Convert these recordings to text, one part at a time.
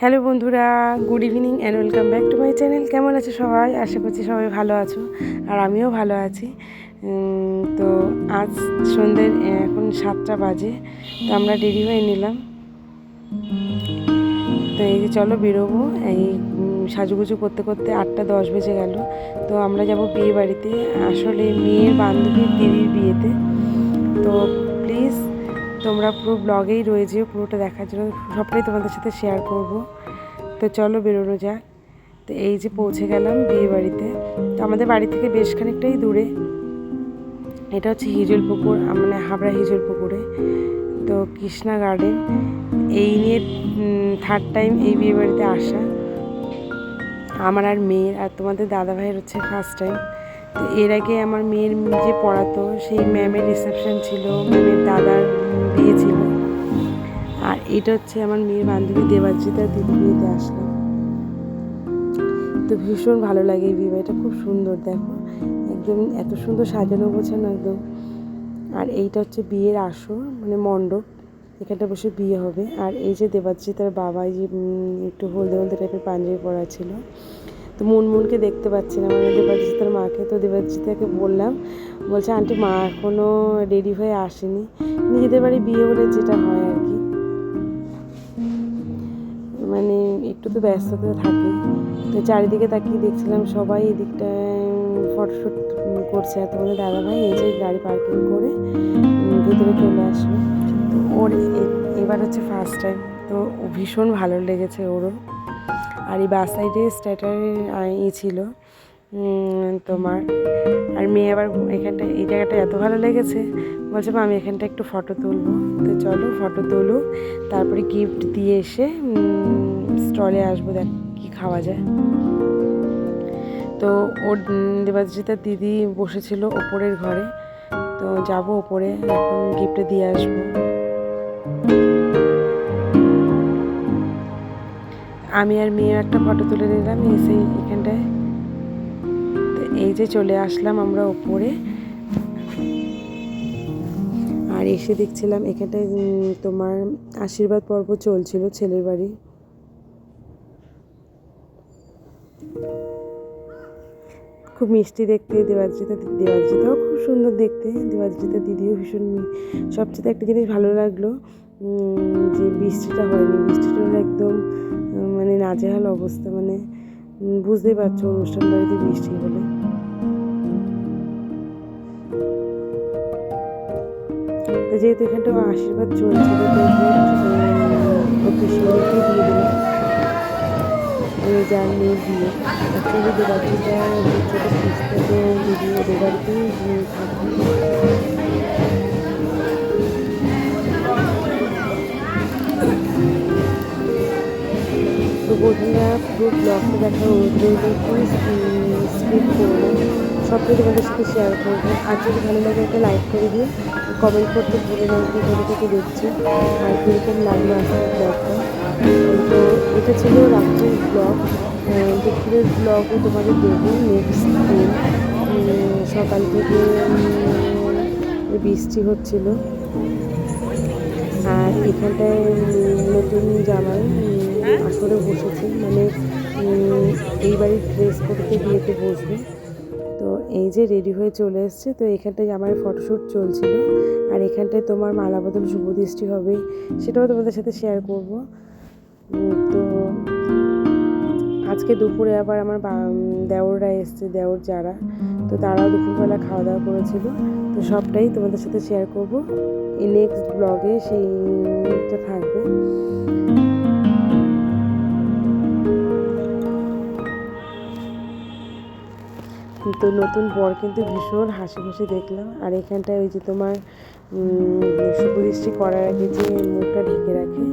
Hello বন্ধুরা, good evening and welcome back to my channel কেমন আছে সবাই? আশা করছি সবাই ভালো আছো, আর আমিও ভালো আছি। তো আজ সন্ধ্যের এখন সাতটা বাজে, তো আমরা দেরি হয়ে নিলাম। তো এই যে চলো বেরোবো, এই সাজুগুজু করতে করতে আটটা দশ বেজে গেল। তো আমরা যাব বিয়ে বাড়িতে। আসলে মেয়ের বান্ধবীর দিদির বিয়েতে। তো তোমরা পুরো ব্লগেই রয়েছে পুরোটা দেখার জন্য সবটাই তোমাদের সাথে শেয়ার করব। তো চলো বেরোনো যাক। তো এই যে পৌঁছে গেলাম বিয়ে বাড়িতে। তো আমাদের বাড়ি থেকে বেশ খানিকটাই দূরে। এটা হচ্ছে হিজল পুকুর মানে হাবড়া হিজল পুকুরে। তো কৃষ্ণা গার্ডেন এই নিয়ে থার্ড টাইম এই বিয়ে বাড়িতে আসা। আমার আর মেয়ের, আর তোমাদের দাদা ভাইয়ের হচ্ছে ফার্স্ট টাইম এর আগে আমার মেয়ের যে পড়াতো, সেই ম্যামের রিসেপশন ছিল, ম্যামের দাদার বিয়ে ছিল। আর এটা হচ্ছে আমার মেয়ের বান্ধবী দেবাজিতা দিদি বিয়েতে আসলো তো ভীষণ ভালো লাগে এই বিয়ে বাড়িটা খুব সুন্দর, দেখো। একদম এত সুন্দর সাজানো গোছানো একদম। আর এইটা হচ্ছে বিয়ের আসর মানে মণ্ডপ, এখানটা বসে বিয়ে হবে। আর এই যে দেবাজিতার বাবা এই যে একটু হলদে হলদে টাইপের পাঞ্জাবি পরা ছিল তো মুনমুনকে দেখতে পাচ্ছি না। মানে দেবাজিতার মাকে। তো দেবাজিতাকে বললাম, বলছে, আন্টি, মা এখনও রেডি হয়ে আসেনি। নিজেদের বাড়ি বিয়ে বলে যেটা হয় আর কি। মানে একটু তো ব্যস্ততা থাকে। তো চারিদিকে তাকিয়ে দেখছিলাম সবাই, এদিকটায় ফটোশ্যুট করছে আর তোমাদের দাদাভাই। এই যে গাড়ি পার্কিং করে ভিতরে চলে আসলো। তো ওর এবার হচ্ছে ফার্স্ট টাইম তো ভীষণ ভালো লেগেছে ওরও। আর এই বাস সাইডে স্ট্যাটারের ই ছিল তোমার, আর মেয়ে আবার এখানটা, এই জায়গাটা এত ভালো লেগেছে, বলছে আমি এখানটা একটু ফটো তুলবো। তো চলো, ফটো তুলো তারপরে গিফট দিয়ে এসে স্টলে আসব, দেখ কী খাওয়া যায়। তো ওর দেবাজিতার দিদি বসেছিল ওপরের ঘরে, তো যাব ওপরে, এখন গিফট দিয়ে আসব। আমি আর মেয়ে একটা ফটো তুলে নিলাম এসে এখানটায়। তো এই যে চলে আসলাম আমরা ওপরে। আর এসে দেখছিলাম এখানটায় তোমার আশীর্বাদ পর্ব চলছিল ছেলের বাড়ি। খুব মিষ্টি দেখতে দেবাজিতা দেবাজিতাও খুব সুন্দর দেখতে। দেবাজিতা দিদিও ভীষণ সবচেয়ে একটা জিনিস ভালো লাগল যে বৃষ্টিটা হয়নি। বৃষ্টিটা হলে একদম নাজেহাল অবস্থা মানে বুঝতেই পারছ অনুষ্ঠান বাড়িতে বৃষ্টি হলে যেহেতু এখানটা আশীর্বাদ শিবকে দিয়ে যার অ্যাকচুয়ালি দেবাদিটা ছোটো বাড়িতেই বিয়ে পুরো ব্লগটা দেখা অনুরোধ করে স্কিপ করব সবটাই তোমাদের সাথে শেয়ার করব। আর যদি ভালো লাগে একটা লাইক করে দিও কমেন্ট করতে ভুলে না কোথা থেকে দেখছি। আর কীরকম লাগল আজকের ব্লগটা তো এটা ছিল রাত্রের ব্লগ দুপুরের ব্লগও তোমাদের দেবো নেক্সট দিন। সকাল থেকে বৃষ্টি হচ্ছিল। আর এখানটায় নতুন জামাই আসরে বসেছি মানে এই বাড়ির ড্রেস পরতে বিয়েতে বসবে। তো এই যে রেডি হয়ে চলে এসছে, তো এখানটায় আমার ফটোশ্যুট চলছিল, আর এখানটায় তোমার মালা বদল শুভ দৃষ্টি হবে সেটাও তোমাদের সাথে শেয়ার করব। তো আজকে দুপুরে আবার আমার দেওররা এসছে, দেওর যারা, তো তারাও দুপুরবেলা খাওয়া দাওয়া করেছিল, তো সবটাই তোমাদের সাথে শেয়ার করব। এই নেক্সট ব্লগে সেইটা থাকবে। তো নতুন বর কিন্তু ভীষণ হাসি খুশি দেখলাম। আর এখানটায় ওই যে তোমার সুপরিষ্টি করার আগে যে মুখটা ঢেকে রাখে,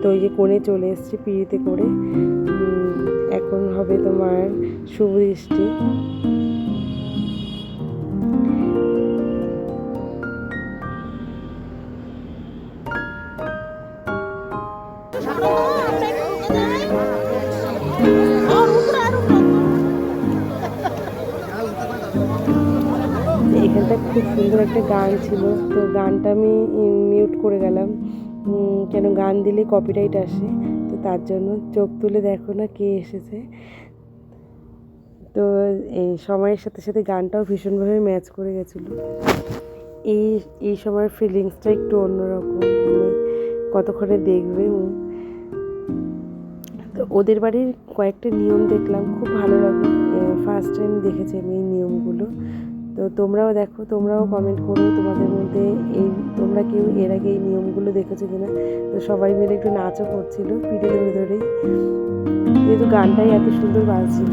তো ওই যে কোণে চলে এসছে পিড়িতে করে এখন হবে তোমার শুভদৃষ্টি এখানটা খুব সুন্দর একটা গান ছিল। তো গানটা আমি মিউট করে গেলাম। কেন গান দিলে কপিরাইট আসে, তো তার জন্য চোখ তুলে দেখো না কে এসেছে। তো এই সময়ের সাথে সাথে গানটাও ভীষণভাবে ম্যাচ করে গেছিল। এই এই সময়ের ফিলিংসটা একটু অন্যরকম মানে কতক্ষণে দেখবে তো ওদের বাড়ির কয়েকটা নিয়ম দেখলাম, খুব ভালো লাগল। ফার্স্ট টাইম দেখেছি আমি এই নিয়মগুলো। তো তোমরাও দেখো, তোমরাও কমেন্ট করো তোমাদের মধ্যে এই তোমরা কেউ এর আগে এই নিয়মগুলো দেখেছ কিনা। তো সবাই মিলে একটু নাচও করছিল পিঠে ধরে। ধরেই যেহেতু গানটাই এত সুন্দর বাজছিল।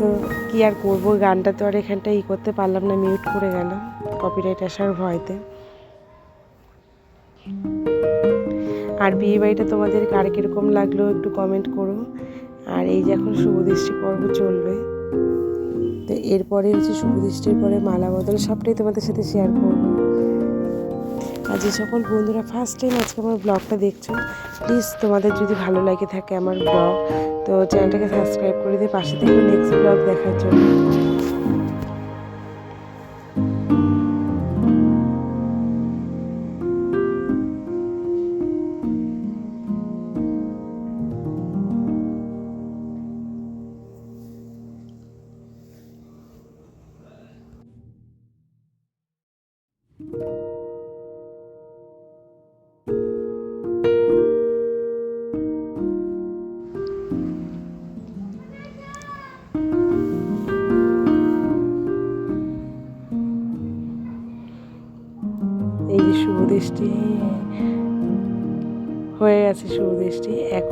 তো কি আর করব গানটা তো আর এখানটা ই করতে পারলাম না মিউট করে গেলাম। কপিরাইট আসার ভয়তে। আর বিয়ে বাড়িটা তোমাদের কার কীরকম লাগল একটু কমেন্ট করো। আর এই যে এখন শুভদৃষ্টি পর্ব চলবে। এরপরে হচ্ছে শুভদৃষ্টির পরে মালা বদল, সবটাই তোমাদের সাথে শেয়ার করব। আর যে সকল বন্ধুরা ফার্স্ট টাইম আজকে আমার ব্লগটা দেখছ প্লিজ তোমাদের যদি ভালো লাগে থাকে আমার ব্লগ তো চ্যানেলটাকে সাবস্ক্রাইব করে দিয়ে পাশে থেকে নেক্সট ব্লগ দেখার জন্য।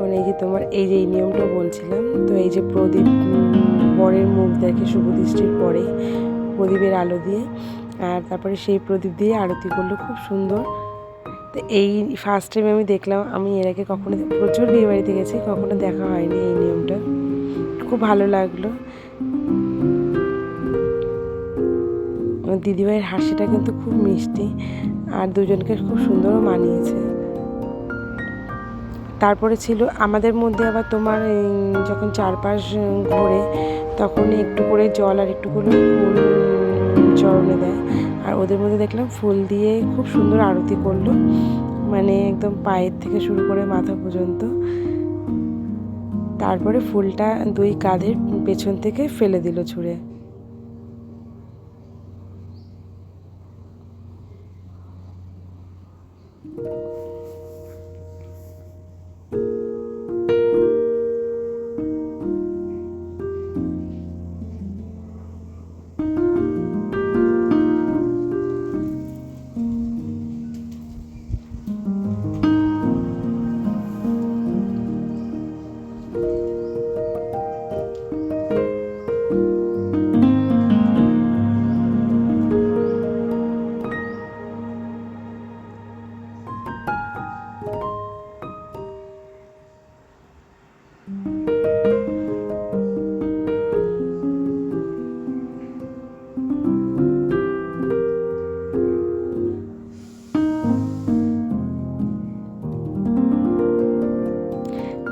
এখন এই যে তোমার, এই যে এই নিয়মটা বলছিলাম, তো এই যে প্রদীপ বরের মুখ দেখে শুভদৃষ্টির পরে প্রদীপের আলো দিয়ে, আর তারপরে সেই প্রদীপ দিয়ে আরতি করল, খুব সুন্দর। তো এই ফার্স্ট টাইম আমি দেখলাম, আমি এর আগে কখনো প্রচুর বিয়ে বাড়িতে গেছি, কখনো দেখা হয়নি এই নিয়মটা। খুব ভালো লাগল। দিদিভাইয়ের হাসিটা কিন্তু খুব মিষ্টি, আর দুজনকে খুব সুন্দরও মানিয়েছে। তারপরে ছিল আমাদের মধ্যে আবার তোমার যখন চারপাশ ঘোরে, তখন একটু করে জল আর একটু করে ফুল চরণে দেয়। আর ওদের মধ্যে দেখলাম ফুল দিয়ে খুব সুন্দর আরতি করল। মানে একদম পায়ের থেকে শুরু করে মাথা পর্যন্ত। তারপরে ফুলটা দুই কাঁধের পেছন থেকে ফেলে দিল ছুঁড়ে।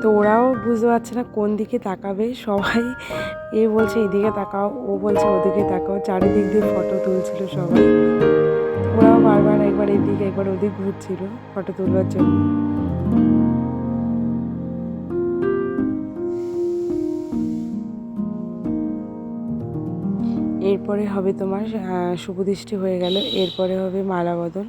তো ওরাও বুঝতে পারছে না কোন দিকে তাকাবে। সবাই এ বলছে, এদিকে তাকাও, ও বলছে, ওদিকে তাকাও। চারিদিক দিয়ে ফটো তুলছিল সবাই। ওরাও বারবার একবার এদিকে, একবার ওদিক ঘুরছিল ফটো তুলবার জন্য। এরপরে হবে তোমার শুভদৃষ্টি হয়ে গেল। এরপরে হবে মালা বদল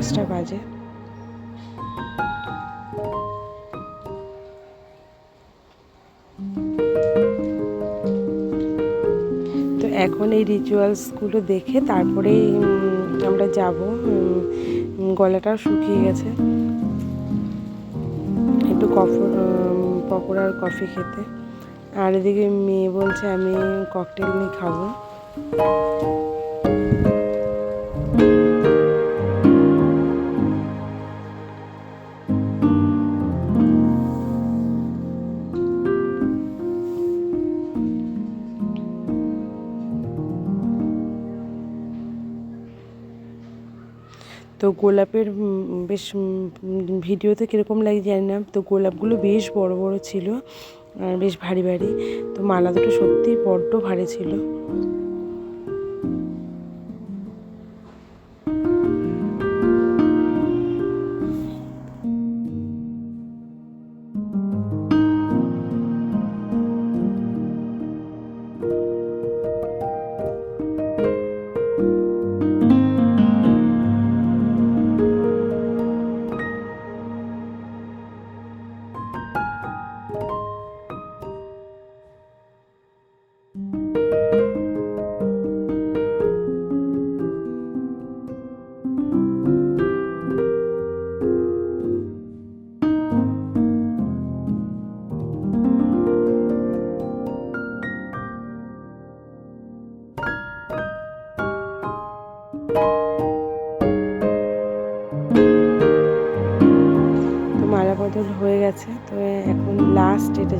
দশটা বাজে। তো এখন এই রিচুয়ালসগুলো দেখে তারপরে আমরা যাব। গলাটাও শুকিয়ে গেছে। একটু কফ পকোড়া আর কফি খেতে। আর এদিকে মেয়ে বলছে, আমি ককটেল নিয়ে খাব। তো গোলাপের বেশ ভিডিওতে কীরকম লাগে জানি না। তো গোলাপগুলো বেশ বড় বড় ছিল আর বেশ ভারী ভারী। তো মালা দুটো সত্যিই বড্ড ভারী ছিল।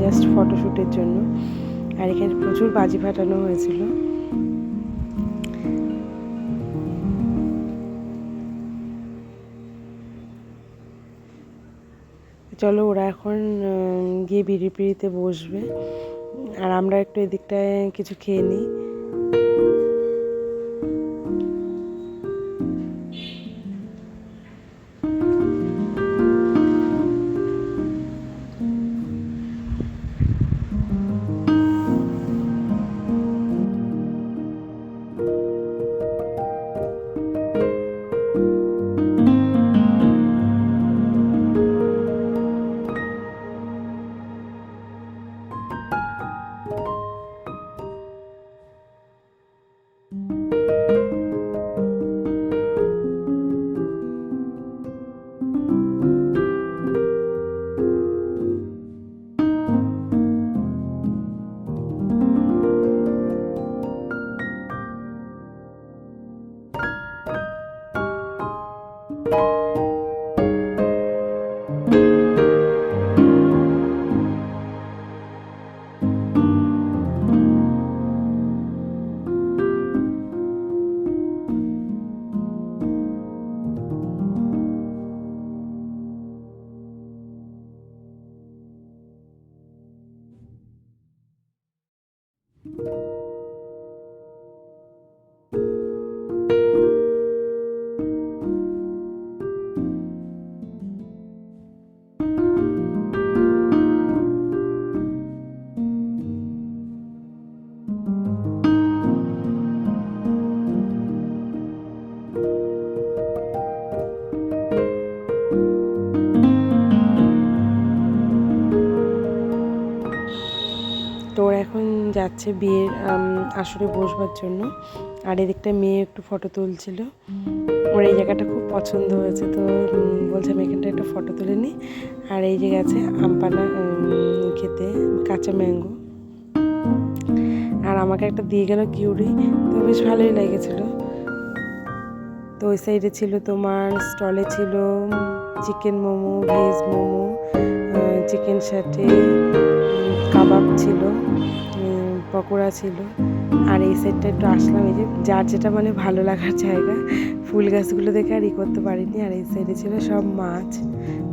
জাস্ট ফটোশ্যুটের জন্য। আর এখানে প্রচুর বাজি ফাটানো হয়েছিল। চলো ওরা এখন গিয়ে বিড়ি পিড়িতে বসবে। আর আমরা একটু এদিকটায় কিছু খেয়ে নিই। যাচ্ছে বিয়ের আসরে বসবার জন্য। আর এদিকটা মেয়ে একটু ফটো তুলছিল। ওর এই জায়গাটা খুব পছন্দ হয়েছে, তো বলছে আমি এখানটা একটা ফটো তুলে নিই। আর এই যে গেছে আমপানা খেতে, কাঁচা ম্যাঙ্গো আর আমাকে একটা দিয়ে গেল কিউরি, তো বেশ ভালোই লেগেছিলো। তো ওই সাইডে ছিল তোমার স্টলে ছিল chicken momo veg momo chicken সাথে কাবাব ছিল। পকোড়া ছিল। আর এই সাইডটা একটু আসলাম, এই যে যার যেটা মানে ভালো লাগার জায়গা, ফুল গাছগুলো দেখে আর ই করতে পারিনি। আর এই সাইডে ছিল সব মাছ।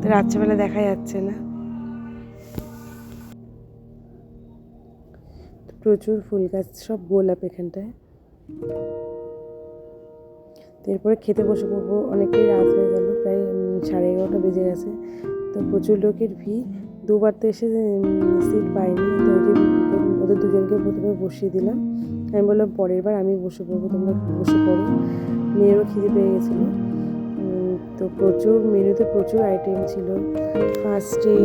তো রাত্রেবেলা দেখা যাচ্ছে না। প্রচুর ফুল গাছ সব গোলাপ এখানটায়। এরপরে খেতে বসে পড়ব, অনেকটাই রাত হয়ে গেল, প্রায় সাড়ে এগারোটা বেজে গেছে। তো প্রচুর লোকের ভিড়। দুবার তো এসে সিট পাইনি। তো ওদের দুজনকে প্রথমে বসিয়ে দিলাম। আমি বললাম, পরের বার আমি বসে পড়ব, তোমরা বসে পড়ো। মেয়েরও খিদে পেয়ে গেছিল। তো প্রচুর, মেনুতে প্রচুর আইটেম ছিল। ফার্স্টে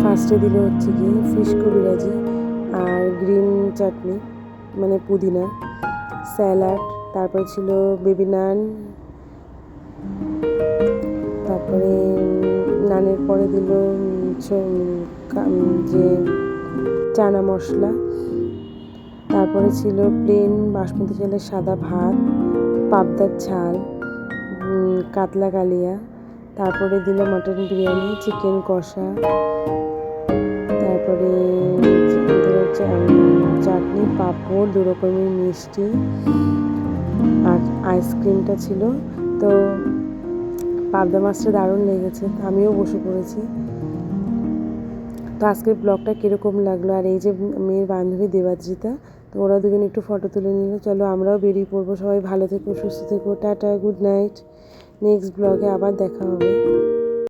ফার্স্টে দিল হচ্ছে কি ফিশ কবিরাজি আর গ্রিন চাটনি মানে পুদিনা স্যালাড তারপরে ছিল বেবি নান তারপরে নানের পরে দিল যে চানা মশলা, তারপরে ছিল প্লেন বাসমতি চালের সাদা ভাত, পাবদার ঝাল কাতলা কালিয়া, তারপরে দিল মটন বিরিয়ানি চিকেন কষা, তারপরে চাটনি, পাঁপড়, দু রকমের মিষ্টি, আর আইসক্রিমটা ছিল। তো পাবদা মাছটা দারুণ লেগেছে, আমিও বসে পড়েছি। তো আজকের ব্লগটা কীরকম লাগল? আর এই যে মেয়ের বান্ধবী দেবাদ্রিতা, তো ওরা দুজন একটু ফটো তুলে নিল। চলো আমরাও বেরিয়ে পড়ব। সবাই ভালো থেকো, সুস্থ থেকো। টাটা গুড নাইট নেক্সট ব্লগে আবার দেখা হবে।